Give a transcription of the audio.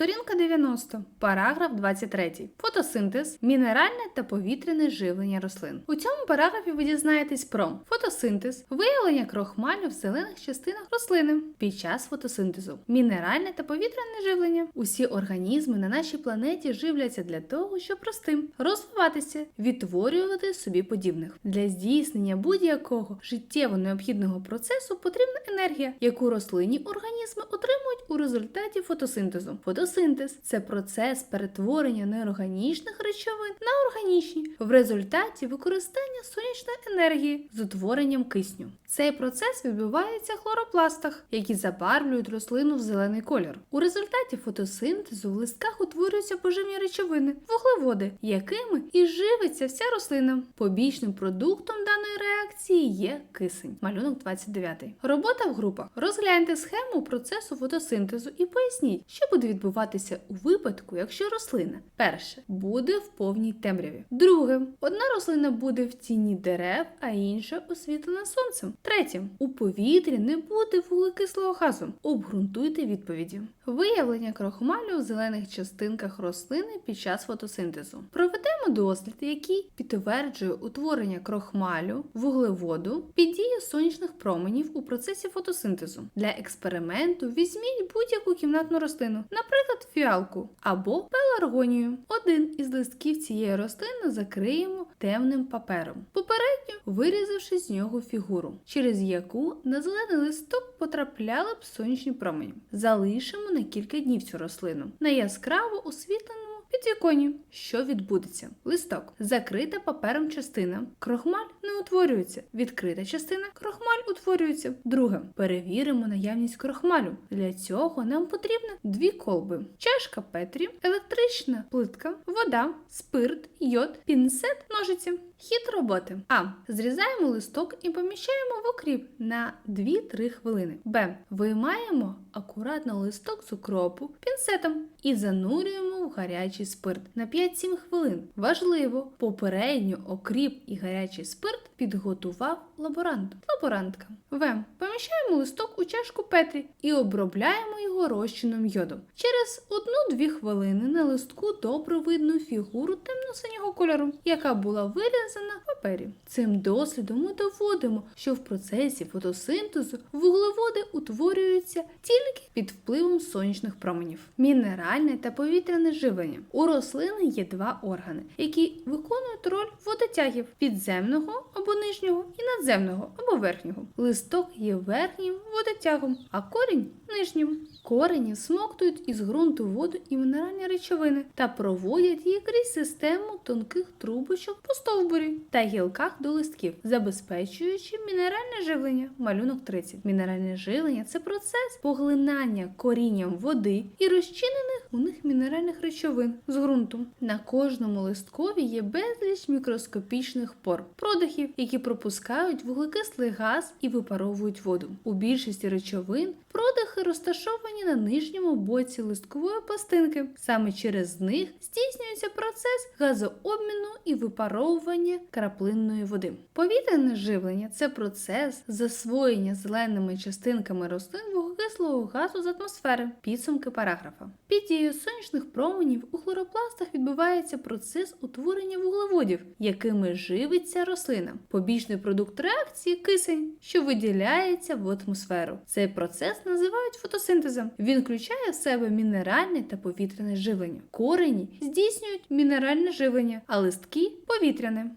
Сторінка 90, параграф 23. Фотосинтез, мінеральне та повітряне живлення рослин. У цьому параграфі ви дізнаєтесь про фотосинтез, виявлення крохмалю в зелених частинах рослини під час фотосинтезу, мінеральне та повітряне живлення. Усі організми на нашій планеті живляться для того, щоб рости, розвиватися, відтворювати собі подібних. Для здійснення будь-якого життєво необхідного процесу потрібна енергія, яку рослинні організми отримують у результаті фотосинтезу. Фотосинтез це процес перетворення неорганічних речовин на органічні в результаті використання сонячної енергії з утворенням кисню. Цей процес відбувається в хлоропластах, які забарвлюють рослину в зелений колір. У результаті фотосинтезу в листках утворюються поживні речовини, вуглеводи, якими і живиться вся рослина. Побічним продуктом даної реакції є кисень. Малюнок 29. Робота в групах. Розгляньте схему процесу фотосинтезу і поясніть, що буде відбуватися у випадку, якщо рослина перше буде в повній темряві. Друге, одна рослина буде в тіні дерев, а інша освітлена сонцем. Третє, у повітрі не буде вуглекислого газу. Обґрунтуйте відповіді. Виявлення крохмалю в зелених частинках рослини під час фотосинтезу. Проведемо дослід, який підтверджує утворення крохмалю, вуглеводу під дією сонячних променів у процесі фотосинтезу. Для експерименту візьміть будь-яку кімнатну рослину, наприклад, фіалку або пеларгонію. Один із листків цієї рослини закриємо темним папером, попередньо вирізавши з нього фігуру, через яку на зелений листок потрапляли б сонячні промені. Залишимо на кілька днів цю рослину на яскраво освітленому коні. Що відбудеться? Листок. Закрита папером частина. Крохмаль не утворюється. Відкрита частина. Крохмаль утворюється. Друге. Перевіримо наявність крохмалю. Для цього нам потрібно дві колби: чашка Петрі, електрична плитка, вода, спирт, йод, пінцет, ножиці. Хід роботи. А. Зрізаємо листок і поміщаємо в окріп на 2-3 хвилини. Б. Виймаємо акуратно листок з укропу пінцетом і занурюємо в гарячий спирт на 5-7 хвилин. Важливо, попередньо окріп і гарячий спирт підготував лаборант. Лаборантка. В. Поміщаємо листок у чашку Петрі і обробляємо його розчином йоду. Через 1-2 хвилини на листку добре видно фігуру темно-синього кольору, яка була вирізана в папері. Цим дослідом ми доводимо, що в процесі фотосинтезу вуглеводи утворюються тільки під впливом сонячних променів. Мінеральне та повітряне живлення. У рослини є два органи, які виконують роль водотягів підземного або нижнього і надземного або верхнього. Листок є верхнім водотягом, а корінь нижнім. Корені смоктують із ґрунту воду і мінеральні речовини та проводять їх крізь систему тонких трубочок по стовбурі та гілках до листків, забезпечуючи мінеральне живлення. Малюнок 30. Мінеральне живлення це процес поглинання корінням води і розчинених у них мінеральних речовин з ґрунту. На кожному листкові є безліч мікроскопічних пор, продихів, які пропускають вуглекислий газ і випаровують воду. У більшості речовин продихи розташовані на нижньому боці листкової пластинки. Саме через них здійснюється процес газообміну і випаровування краплинної води. Повітряне живлення це процес засвоєння зеленими частинками рослин вуглекислого газу з атмосфери. Підсумки параграфа. Під дією сонячних променів у хлоропластах відбувається процес утворення вуглеводів, якими живиться рослина. Побічний продукт реакції кисень, що виділяється в атмосферу. Цей називають фотосинтезом. Він включає в себе мінеральне та повітряне живлення. Корені здійснюють мінеральне живлення, а листки повітряне.